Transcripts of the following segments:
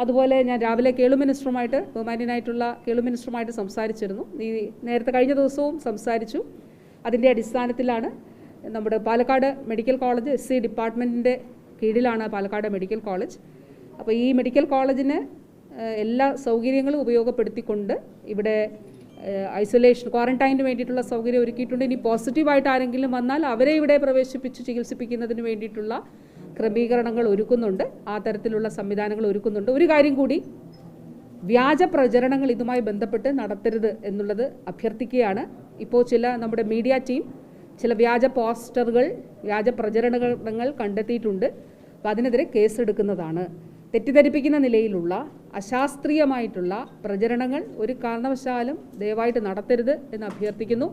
അതുപോലെ ഞാൻ രാവിലെ കേളു മിനിസ്റ്ററുമായിട്ട് ബഹുമാന്യനായിട്ടുള്ള കേളു മിനിസ്റ്ററുമായിട്ട് സംസാരിച്ചിരുന്നു. നീ നേരത്തെ കഴിഞ്ഞ ദിവസവും സംസാരിച്ചു. അതിന്റെ അടിസ്ഥാനത്തിലാണ് നമ്മുടെ Palakkad medical college S C ഡിപ്പാർട്ട്മെന്റിന്റെ കീഴിലാണ് പാലക്കാട് മെഡിക്കൽ കോളേജ്. അപ്പോൾ ഈ മെഡിക്കൽ കോളേജിന് എല്ലാ സൗകര്യങ്ങളും ഉപയോഗപ്പെടുത്തിക്കൊണ്ട് ഇവിടെ ഐസൊലേഷൻ ക്വാറന്റൈനിന് വേണ്ടിയിട്ടുള്ള സൗകര്യം ഒരുക്കിയിട്ടുണ്ട്. ഇനി പോസിറ്റീവായിട്ട് ആരെങ്കിലും വന്നാൽ അവരെ ഇവിടെ പ്രവേശിപ്പിച്ച് ചികിത്സിപ്പിക്കുന്നതിന് വേണ്ടിയിട്ടുള്ള ക്രമീകരണങ്ങൾ ഒരുക്കുന്നുണ്ട് ആ തരത്തിലുള്ള സംവിധാനങ്ങൾ ഒരുക്കുന്നുണ്ട്. ഒരു കാര്യം കൂടി വ്യാജ പ്രചരണങ്ങൾ ഇതുമായി ബന്ധപ്പെട്ട് നടത്തരുത് എന്നുള്ളത് അഭ്യർത്ഥിക്കുകയാണ്. ഇപ്പോൾ ചില നമ്മുടെ മീഡിയ ടീം ചില വ്യാജ പോസ്റ്ററുകൾ വ്യാജ പ്രചരണങ്ങൾ കണ്ടെത്തിയിട്ടുണ്ട്. അപ്പോൾ അതിനെതിരെ കേസെടുക്കുന്നതാണ്. തെറ്റിദ്ധരിപ്പിക്കുന്ന നിലയിലുള്ള അശാസ്ത്രീയമായിട്ടുള്ള പ്രചരണങ്ങൾ ഒരു കാരണവശാലും ദയവായിട്ട് നടത്തരുത് എന്ന് അഭ്യർത്ഥിക്കുന്നു.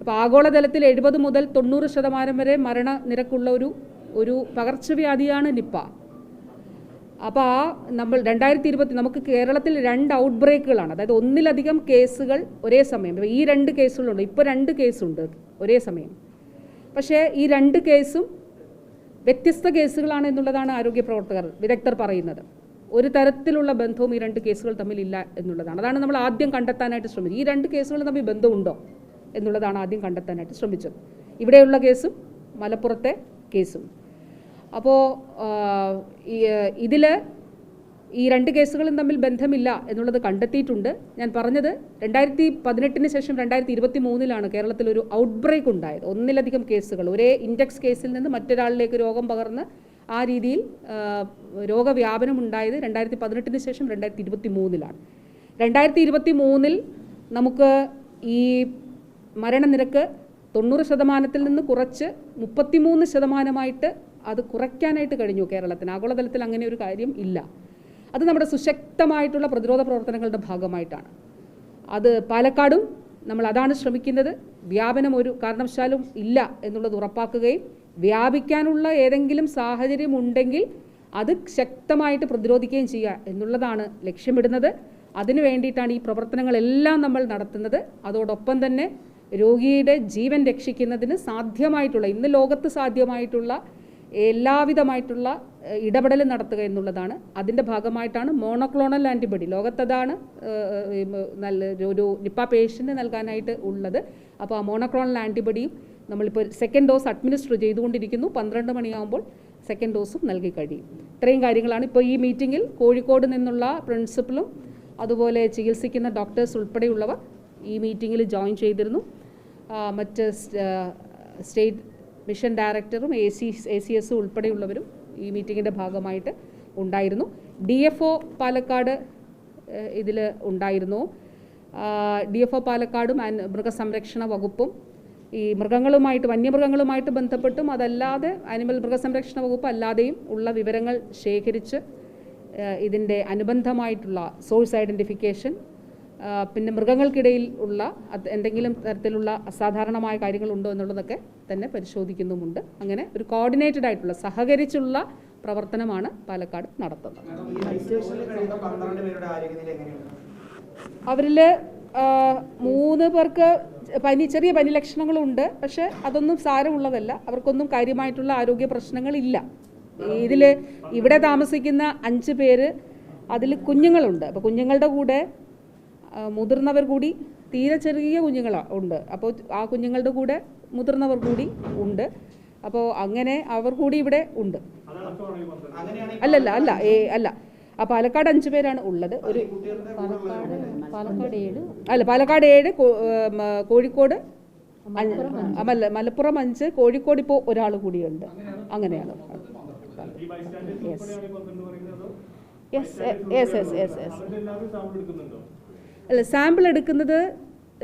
അപ്പോൾ ആഗോളതലത്തിൽ എഴുപത് മുതൽ തൊണ്ണൂറ് ശതമാനം വരെ മരണനിരക്കുള്ള ഒരു ഒരു പകർച്ചവ്യാധിയാണ് നിപ്പ. അപ്പോൾ ആ നമ്മൾ രണ്ടായിരത്തി ഇരുപത്തി നമുക്ക് കേരളത്തിൽ രണ്ട് ഔട്ട് ബ്രേക്കുകളാണ് അതായത് ഒന്നിലധികം കേസുകൾ ഒരേ സമയം. ഈ രണ്ട് കേസുകളുണ്ട്. ഇപ്പോൾ രണ്ട് കേസുണ്ട് ഒരേ സമയം. പക്ഷേ ഈ രണ്ട് കേസും വ്യത്യസ്ത കേസുകളാണ് എന്നുള്ളതാണ് ആരോഗ്യ പ്രവർത്തകർ വിദഗ്ധർ പറയുന്നത്. ഒരു തരത്തിലുള്ള ബന്ധവും ഈ രണ്ട് കേസുകൾ തമ്മിലില്ല എന്നുള്ളതാണ്. അതാണ് നമ്മൾ ആദ്യം കണ്ടെത്താനായിട്ട് ശ്രമിച്ചത്. ഈ രണ്ട് കേസുകൾ തമ്മിൽ ബന്ധമുണ്ടോ എന്നുള്ളതാണ് ആദ്യം കണ്ടെത്താനായിട്ട് ശ്രമിച്ചത്. ഇവിടെയുള്ള കേസും മലപ്പുറത്തെ കേസും. അപ്പോൾ ഇതിൽ ഈ രണ്ട് കേസുകളും തമ്മിൽ ബന്ധമില്ല എന്നുള്ളത് കണ്ടെത്തിയിട്ടുണ്ട്. ഞാൻ പറഞ്ഞത് രണ്ടായിരത്തി പതിനെട്ടിന് ശേഷം രണ്ടായിരത്തി ഇരുപത്തി മൂന്നിലാണ് കേരളത്തിൽ ഒരു ഔട്ട് ബ്രേക്ക് ഉണ്ടായത്. ഒന്നിലധികം കേസുകൾ. ഒരേ ഇൻഡെക്സ് കേസിൽ നിന്ന് മറ്റൊരാളിലേക്ക് രോഗം പകർന്ന് ആ രീതിയിൽ രോഗവ്യാപനം ഉണ്ടായത് രണ്ടായിരത്തി പതിനെട്ടിന് ശേഷം രണ്ടായിരത്തി ഇരുപത്തി മൂന്നിലാണ് രണ്ടായിരത്തി ഇരുപത്തി മൂന്നിൽ നമുക്ക് ഈ മരണനിരക്ക് തൊണ്ണൂറ് ശതമാനത്തിൽ നിന്ന് കുറച്ച് മുപ്പത്തിമൂന്ന് ശതമാനമായിട്ട് അത് കുറയ്ക്കാനായിട്ട് കഴിഞ്ഞു കേരളത്തിന്. ആഗോളതലത്തിൽ അങ്ങനെ ഒരു കാര്യം ഇല്ല. അത് നമ്മുടെ സുശക്തമായിട്ടുള്ള പ്രതിരോധ പ്രവർത്തനങ്ങളുടെ ഭാഗമായിട്ടാണ്. അത് പാലക്കാടും നമ്മൾ അതാണ് ശ്രമിക്കുന്നത്. വ്യാപനം ഒരു കാരണവശാലും ഇല്ല എന്നുള്ളത് ഉറപ്പാക്കുകയും വ്യാപിക്കാനുള്ള ഏതെങ്കിലും സാഹചര്യം ഉണ്ടെങ്കിൽ അത് ശക്തമായിട്ട് പ്രതിരോധിക്കുകയും ചെയ്യുക എന്നുള്ളതാണ് ലക്ഷ്യമിടുന്നത്. അതിനു വേണ്ടിയിട്ടാണ് ഈ പ്രവർത്തനങ്ങളെല്ലാം നമ്മൾ നടത്തുന്നത്. അതോടൊപ്പം തന്നെ രോഗിയുടെ ജീവൻ രക്ഷിക്കുന്നതിന് സാധ്യമായിട്ടുള്ള ഇന്ന് ലോകത്ത് സാധ്യമായിട്ടുള്ള എല്ലാവിധമായിട്ടുള്ള ഇടപെടൽ നടത്തുക എന്നുള്ളതാണ്. അതിന്റെ ഭാഗമായിട്ടാണ് മോണോക്ലോണൽ ആന്റിബോഡി ലോകത്തതാണ് നല്ല ഒരു- ഒരു നിപ്പ പേഷ്യന്റ് നൽകാനായിട്ട് ഉള്ളത്. അപ്പോൾ ആ മോണോക്ലോണൽ ആന്റിബോഡിയും നമ്മളിപ്പോൾ സെക്കൻഡ് ഡോസ് അഡ്മിനിസ്റ്റർ ചെയ്തുകൊണ്ടിരിക്കുന്നു. പന്ത്രണ്ട് മണിയാകുമ്പോൾ സെക്കൻഡ് ഡോസും നൽകി കഴിയും. ഇത്രയും കാര്യങ്ങളാണ്. ഇപ്പോൾ ഈ മീറ്റിങ്ങിൽ കോഴിക്കോട് നിന്നുള്ള പ്രിൻസിപ്പലും അതുപോലെ ചികിത്സിക്കുന്ന ഡോക്ടേഴ്സ് ഉൾപ്പെടെയുള്ളവർ ഈ മീറ്റിങ്ങിൽ ജോയിൻ ചെയ്തിരുന്നു. മറ്റ് സ്റ്റേറ്റ് മിഷൻ ഡയറക്ടറും A C A C S ഉൾപ്പെടെയുള്ളവരും ഈ മീറ്റിങ്ങിന്റെ ഭാഗമായിട്ട് ഉണ്ടായിരുന്നു. ഡി എഫ് ഒ പാലക്കാട് ഇതിൽ ഉണ്ടായിരുന്നു. ഡി എഫ് ഒ പാലക്കാടും മൃഗസംരക്ഷണ വകുപ്പും ഈ മൃഗങ്ങളുമായിട്ട് വന്യമൃഗങ്ങളുമായിട്ട് ബന്ധപ്പെട്ടും അതല്ലാതെ അനിമൽ മൃഗസംരക്ഷണ വകുപ്പ് അല്ലാതെയും ഉള്ള വിവരങ്ങൾ ശേഖരിച്ച് ഇതിന്റെ അനുബന്ധമായിട്ടുള്ള സോഴ്സ് ഐഡന്റിഫിക്കേഷൻ പിന്നെ മൃഗങ്ങൾക്കിടയിൽ ഉള്ള എന്തെങ്കിലും തരത്തിലുള്ള അസാധാരണമായ കാര്യങ്ങളുണ്ടോ എന്നുള്ളതൊക്കെ തന്നെ പരിശോധിക്കുന്നുമുണ്ട്. അങ്ങനെ ഒരു കോർഡിനേറ്റഡ് ആയിട്ടുള്ള സഹകരിച്ചുള്ള പ്രവർത്തനമാണ് പാലക്കാട് നടത്തുന്നത്. അവരിൽ മൂന്ന് പേർക്ക് പനി ചെറിയ പനി ലക്ഷണങ്ങളുണ്ട്. പക്ഷെ അതൊന്നും സാരമുള്ളതല്ല. അവർക്കൊന്നും കാര്യമായിട്ടുള്ള ആരോഗ്യ പ്രശ്നങ്ങളില്ല. ഇതിൽ ഇവിടെ താമസിക്കുന്ന അഞ്ച് പേര് അതിൽ കുഞ്ഞുങ്ങളുണ്ട്. അപ്പോൾ കുഞ്ഞുങ്ങളുടെ കൂടെ മുതിർന്നവർ കൂടി തീരെ ചെറിയ കുഞ്ഞുങ്ങൾ ഉണ്ട്. അപ്പോൾ ആ കുഞ്ഞുങ്ങളുടെ കൂടെ മുതിർന്നവർ കൂടി ഉണ്ട്. അപ്പോൾ അങ്ങനെ അവർ കൂടി ഇവിടെ ഉണ്ട്. അല്ലല്ല അല്ല ഏ അല്ല. ആ പാലക്കാട് അഞ്ച് പേരാണ് ഉള്ളത്. ഒരു പാലക്കാട് ഏഴ്. അല്ല പാലക്കാട് ഏഴ് കോഴിക്കോട് അല്ല മലപ്പുറം അഞ്ച് കോഴിക്കോട് ഇപ്പോൾ ഒരാൾ കൂടിയുണ്ട്. അങ്ങനെയാണ്. Yes yes yes yes yes അല്ല സാമ്പിൾ എടുക്കുന്നത്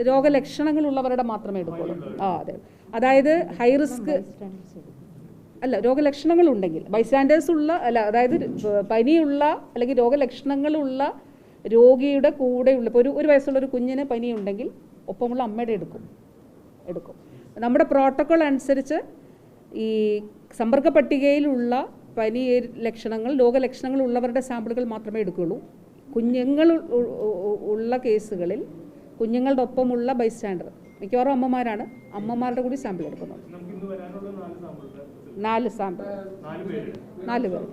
രോഗലക്ഷണങ്ങളുള്ളവരുടെ മാത്രമേ എടുക്കുള്ളൂ. ആ അതെ. അതായത് ഹൈ റിസ്ക് അല്ല രോഗലക്ഷണങ്ങൾ ഉണ്ടെങ്കിൽ ബൈസ്റ്റാൻഡേഴ്സ് ഉള്ള അല്ല അതായത് പനിയുള്ള അല്ലെങ്കിൽ രോഗലക്ഷണങ്ങളുള്ള രോഗിയുടെ കൂടെയുള്ള ഇപ്പോൾ ഒരു ഒരു വയസ്സുള്ള ഒരു കുഞ്ഞിന് പനി ഉണ്ടെങ്കിൽ ഒപ്പമുള്ള അമ്മയുടെ എടുക്കും. എടുക്കും. നമ്മുടെ പ്രോട്ടോക്കോൾ അനുസരിച്ച് ഈ സമ്പർക്ക പട്ടികയിലുള്ള പനി ലക്ഷണങ്ങൾ രോഗലക്ഷണങ്ങൾ ഉള്ളവരുടെ സാമ്പിളുകൾ മാത്രമേ എടുക്കുകയുള്ളൂ. കുഞ്ഞുങ്ങൾ ഉള്ള കേസുകളിൽ കുഞ്ഞുങ്ങളുടെ ഒപ്പമുള്ള ബൈസ്റ്റാൻഡർ മിക്കവാറും അമ്മമാരാണ്. അമ്മമാരുടെ കൂടി സാമ്പിൾ എടുക്കുന്നത് നാല് സാമ്പിൾ നാല് പേര്.